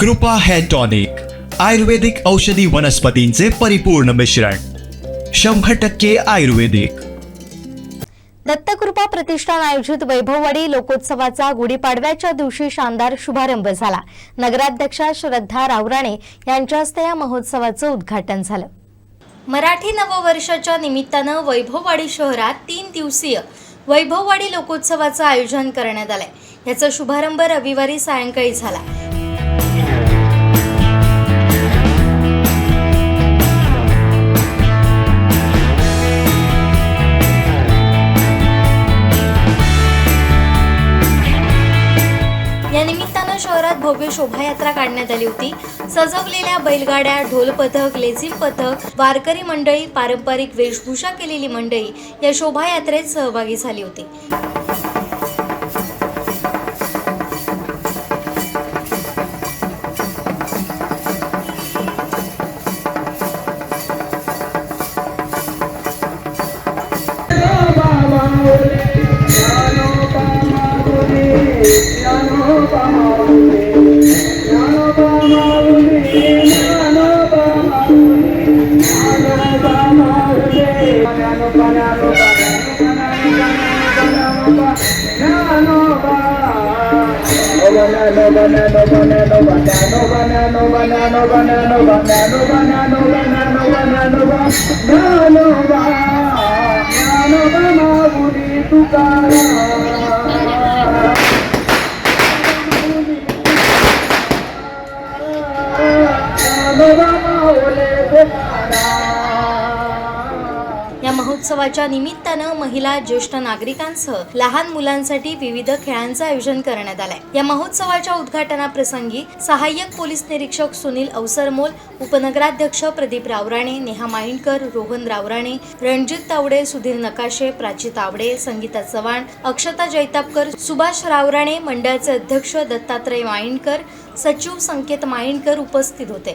कृपा hair tonic आयुर्वेदिक औषधी वनस्पतींचे परिपूर्ण मिश्रण शंभर टक्के आयुर्वेदिक. दत्तकृपा प्रतिष्ठान आयोजित वैभववाडी लोकोत्सवाचा गुढीपाडव्याच्या दिवशी शानदार शुभारंभ झाला. नगराध्यक्षा श्रद्धा रावराणे यांच्या हस्ते या महोत्सवाचं उद्घाटन झालं. मराठी नववर्षाच्या निमित्तानं वैभववाडी शहरात तीन दिवसीय वैभववाडी लोकोत्सवाचं आयोजन करण्यात आलंय. याचा शुभारंभ रविवारी सायंकाळी झाला. भव्य शोभायात्रा काढण्यात आली होती. सजवलेल्या बैलगाड्या ढोल पथक लेझिम पथक वारकरी मंडळी पारंपरिक वेशभूषा केलेली मंडळी या शोभायात्रेत सहभागी झाली होती. या महोत्सवाच्या निमित्तानं महिला ज्येष्ठ नागरिकांसह लहान मुलांसाठी विविध खेळांचं आयोजन करण्यात आलंय. या महोत्सवाच्या उद्घाटनाप्रसंगी सहाय्यक पोलीस निरीक्षक सुनील अवसरमोल उपनगराध्यक्ष प्रदीप रावराणे नेहा माइंडकर रोहन रावराणे रणजित तावडे सुधीर नकाशे प्राची तावडे संगीता चव्हाण अक्षता जैतापकर सुभाष रावराणे मंडळाचे अध्यक्ष दत्तात्रय माइंडकर सचिव संकेत माइंडकर उपस्थित होते.